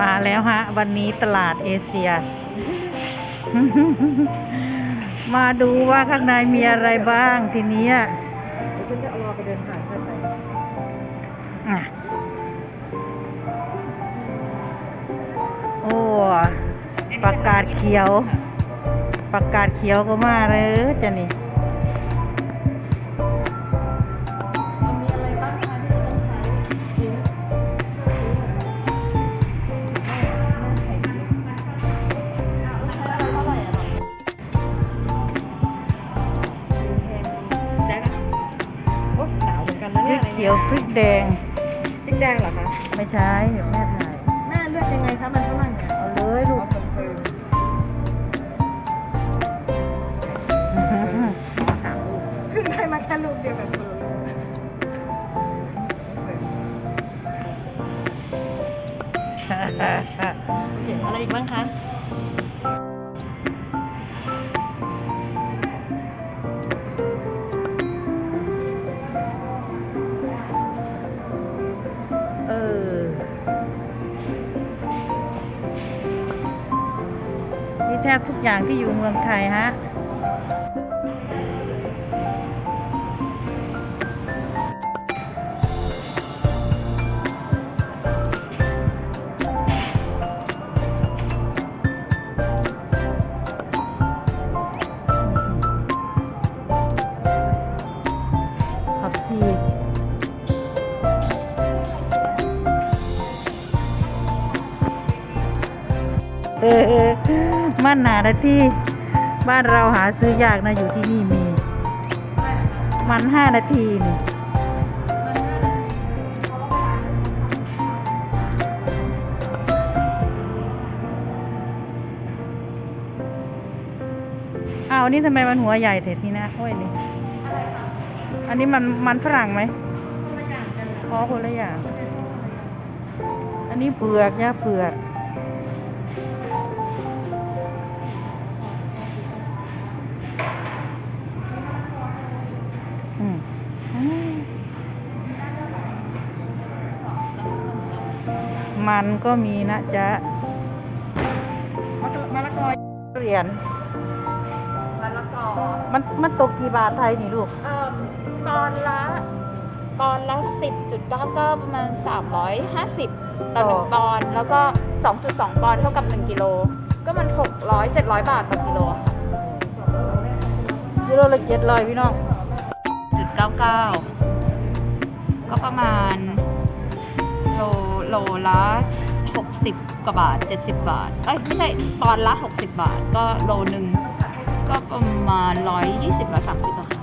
มาแล้วฮะ วันนี้ตลาดเอเชีย มาดูว่าข้างในมีอะไรบ้างทีนี้ยเดี๋ยวฉันจะเอารอไปเดินผ่านไปโอ้ประกาศเขียว ประกาศเขียวก็มาเลยจะนี่ อนกันนะพริเนี่ยกเขียวพริกแดง พริกแดงเหรอคะ ไม่ใช่แม่ถ่ายแม่เลือกยังไงคะมันเท่าไหร่เนี่ยเอาเลยลูกเอาคอนเฟิร์มสามลูกเพิ่งได้มาแค่ลูกเดียวกับเฟิร์มเห็นอะไรอีกบ้างคะ บทุกอย่างที่อยู่เมืองไทยฮะผัก ชีเออมันหนานะที่บ้านเราหาซื้อยากนะอยู่ที่นี่มี มันห้านาทีนี่เอาวนี่ทำไมมันหัวใหญ่เถิดนี่นะโอ้ยนี่อันนี้มันมันฝรั่งไหมอ๋อคนละอย่าง อันนี้เปลือกย่าเปลือก มันก็มีนะจ๊ะมะละกอเหรียญมะละกอมันมันตกกี่บาทไทยนี่ลูกเอ่อตอนละตอนละ10.99ประมาณ 350ต่อต่อ1ปอนด์แล้วก็ 2.2 ปอนด์เท่ากับ 1 กิโล ก็มัน 600 700 บาทต่อกิโลอะค่ะกิโลละเจ็ดร้อยพี่น้องจุด99 ก็ประมาณโล โลละ 60 กว่าบาท 70 บาท เอ้ย ไม่ใช่ปอนด์ละ 60 บาท ก็โลหนึ่งก็ประมาณ 120หรือ30อะค่ะ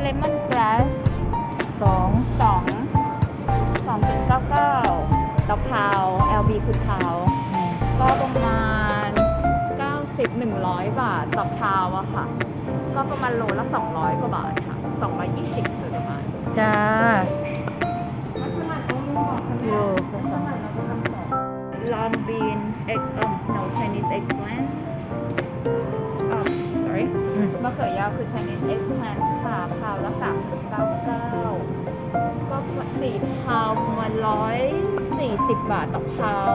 เลมอนกราสสองสองสองจุดเก้าเก้าตะพาว LB คือพาวก็ประมาณเก้าสิบหนึ่งร้อยบาทต่อพาวอะค่ะ ก็ประมาณโลละสองร้อยกว่าบาทค่ะสองร้อยยี่สิบโดยประมาณ จ้า กิโลละสอง long bean egg um no Chinese eggplant um sorry อืมมะเขือยาวคือ Chinese eggplant ค่ะพาวละสามจุดเก้าเก้าก็สี่พาวประมาณร้อยสี่สิบบาทต่อพาว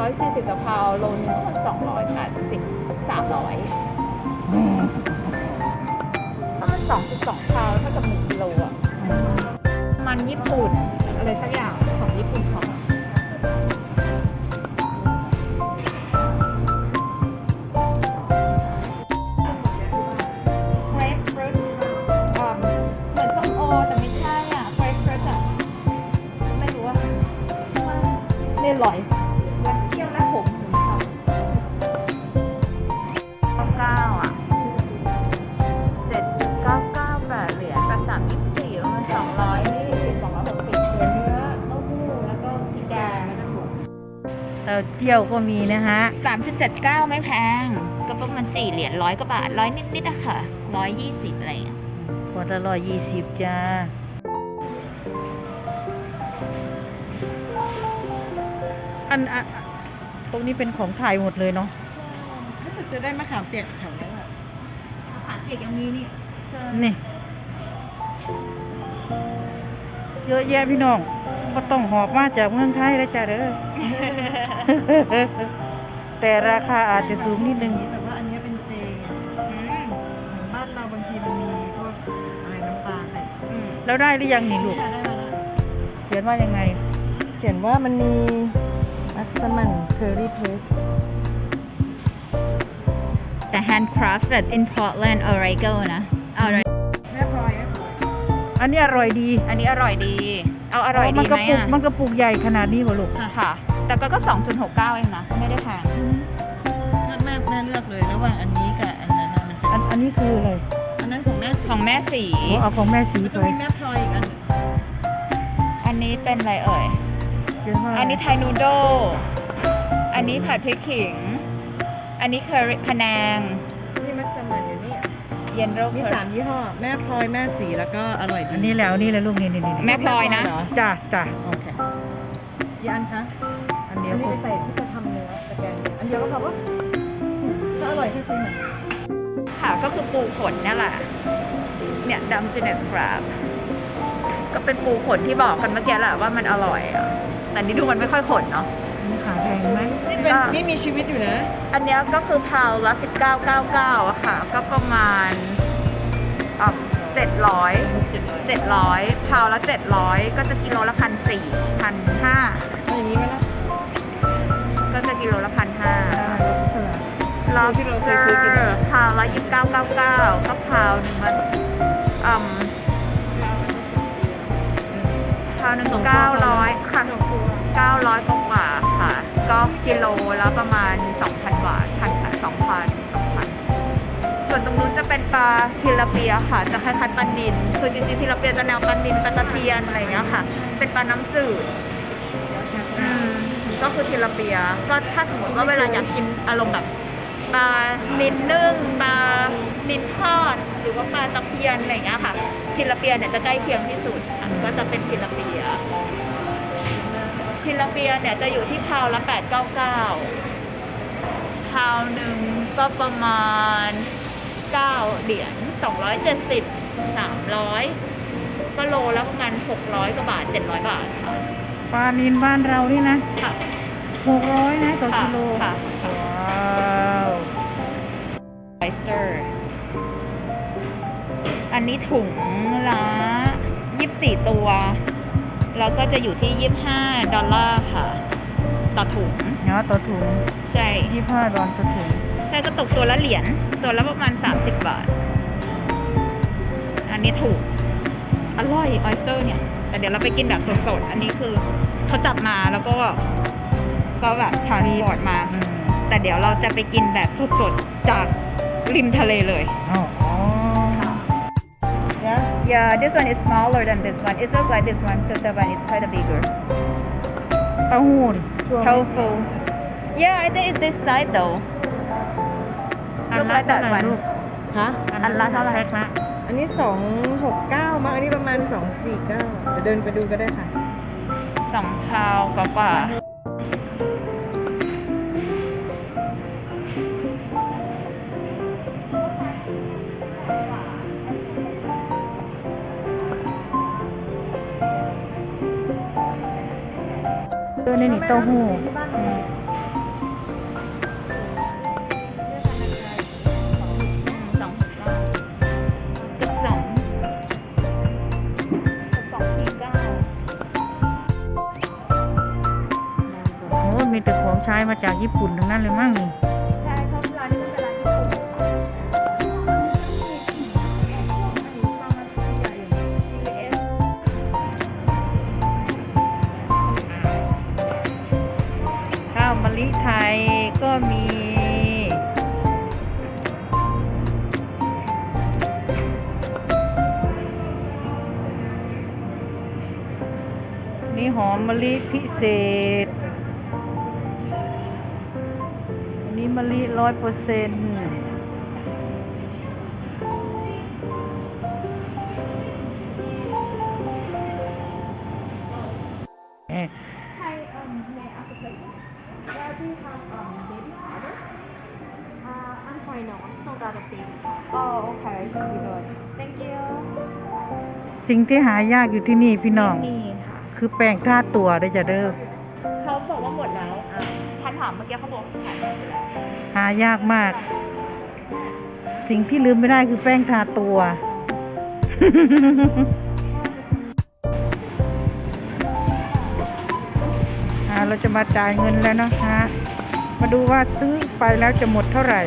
ร้อยสี่สิบต่อพาวโลนึงก็มันสองร้อยแปดสิบสามร้อยอืมถ้ามันสองจุดสองพาวเท่ากับหนึ่งกิโลอะอืมมันญี่ปุ่น อะไรสักอย่าง เต้าเจี้ยวก็มีนะฮะสามจุดเจ็ดเก้าไม่แพง ก็ประมาณสี่เหรียญร้อยกว่าบาทร้อยนิดๆอะค่ะร้อยยี่สิบอะไรอย่างเงี้ยขวดละร้อยยี่สิบจ้า อันอะตรงนี้เป็นของไทยหมดเลยเนาะ รู้สึกจะได้มะขามเปียกแถวนี้แหละอาหารเปียกยังมีนี่นี่ เยอะแยะพี่น้องก็ต้องหอบมาจากเมืองไทยแล้วจ้ะเด้อ แต่ราคาอาจจะสูงนิดนึง แต่ว่าอันเนี้ยเป็นเจเหมือนบ้านเราบางทีมันมีพวกอะไรน้ำตาลอะไรอืมแล้วได้หรือยังนี่ลูก ได้แล้วนะเขียนว่ายังไง เขียนว่ามันมีมัสมั่นเคอรี่เพสแต่ handcrafted in Portland Oregon นะอ อันนี้อร่อยดีอันนี้อร่อยดี เอาอร่อยมัดีกระไหมปุกอะมันกระปุกใหญ่ขนาดนี้เหรอลูกค่ะ แต่ก็ก็ 2.69 เองนะ ไม่ได้แพงแม่แม่แม่เลือกเลยระหว่างอันนี้กับอันนั้นนะมันเป็นอันอันนี้คืออะไรอันนั้นของแม่ของแม่สีโอ้เอาของแม่สีแล้วไปก็มีแม่พลอยอีกอันหนึ่งอันนี้เป็นอะไรเอ่ยเขียนว่าะไรอันนี้ไทยนูโดอันนี้ผัดพริกขิง อันนี้เคอรี่พะแนงนี่มัสมั่นอยู่นี่ เย็นโรมีเคอสามยี่ห้อ แม่พลอยแม่สีแล้วก็อร่อยดีอันนี้แล้วนี่แหละลูกนี่นี่นี่แม่พลอยนะเหรอจ้ะจ้ะโอเคกี่อันคะ อันเดีอัยวนนี้ก็ไปใส่ที่จะทำเนื้อสแกนอันเดียวก็พอปะก็อร่อยแค่ซื้อหนึ่งค่ะก็คือปูขนเนี่ยแหละ เนี่ยดัมจิเนสคราบก็เป็นปูขนที่บอกกันเมื่อกี้แหละว่ามันอร่อยอะ แต่นี่ดูมันไม่ค่อยขนเนาะอันนี้ ขาแพงไหมนี่เป็นก็นี่มีชีวิตอยู่นะอันเนี้ยก็คือพาวละ1999อะค่ะ ก็ประมาณอ่า700 เจ็ดร้อย700พาวละ700 ก็จะกิโลละพันสี่พันห้าเอาอย่างนี้ไหมล่ะก็จะกิโลละพันห้าได้ลบเท่าไหร่ล็อบสที่เราเตเคอยซื้อกินร์พาวละ2999ก็พาวหนึ่งมันอืมพาวหนึ่งเก้าร้อยค่ะ900กว่ากว่าค่ะ ก็กิโลและประมาณ 2,000 บาทพันสองพันส่วนตรงนู้นจะเป็นปลาทิลาเปียค่ะ จะคล้ายๆปลานินคือจริงๆทิลาเปียจะแนวปลานินปลาตะเพียนอะไรเงี้ยค่ะ เป็นปลาน้ำจืดก็คือทิลาเปีย ก็ถ้าสมมติว่าเวลาอยากกินอารมณ์แบบปลานินนึ่งปลานินทอด หรือว่าปลาตะเพียนอะไรเงี้ยค่ะทิลาเปียเนี่ยจะใกล้เคียงที่สุดอันก็จะเป็นทิลาเปีย ทิลาเปียเนี่ยจะอยู่ที่พาวละ 899พาวหนึ่งก็ประมาณ 9 เหรียญ 270 300 ก็โลแล้วประมาณ 600 กว่าบาท 700 บาทค่ะปลานินบ้านเรานี่นะค่ะหกร้อยนะต่อค่ะกิโลค่ะ ว้าวไ y สเตอร์ อันนี้ถุงละ 24 ตัว แล้วก็จะอยู่ที่ 25 ดอลลาร์ค่ะ ต่อถุงเนาะต่อถุงใช่ ยี่ห้าดอนต่อถุงใช่ก็ตกตัวละเหรียญตัวละประมาณ 30 บาท อันนี้ถูก อร่อยออยสเตอร์เนี่ย แต่เดี๋ยวเราไปกินแบบสดๆอันนี้คือเขาจับมาแล้วก็ก็แบบทรานสปอร์ตมา อืมแต่เดี๋ยวเราจะไปกินแบบสดๆจากริมทะเลเลย อ๋ออ๋อเนี่ย Yeah this one is smaller than this one it looks like this one because that one is quite a bigger เต้าหู้ดิ tofu Yeah I think it's this side though อัน Look ละ like that เท่าไหร่ one ลูกคะอันละเท่าไหร่แพ็คละอันนี้สองหกเก้ามั้งอันนี้ประมาณสองสี่เก้าเดี๋ยวเดินไปดูก็ได้ค่ะ สองพาวกว่าก ออนี่นี่เต้าหู้อืมสองสิบเก้าสิบสองสิบสองสี่เก้าโอ้มีแต่ของใช้มาจากญี่ปุ่นทั้งนั้นเลยมั้งนี่ นี่หอมมะลิพิเศษ อันนี้มะลิร้อยเปอร์เซ็นต์เอ๊ะ Hi, um, may I ask a question? Where do you have um, baby powder? Uh, I'm sorry, no, I'm sold out of baby powder. Oh okay you good Thank you. สิ่งที่หายากอยู่ที่นี่พี่น้องนี่ ค่ะคือแป้งทาตัวได้อจ้ะเด้อเขาบอกว่าหมดแล้วอะท่านถามเมื่อกี้เขาบอกขายหมดแล้วหายากมาก สิ่งที่ลืมไม่ได้คือแป้งทาตัวอ่าเราจะมาจ่ายเงินแล้วนะคะ มาดูว่าซื้อไปแล้วจะหมดเท่าไหร่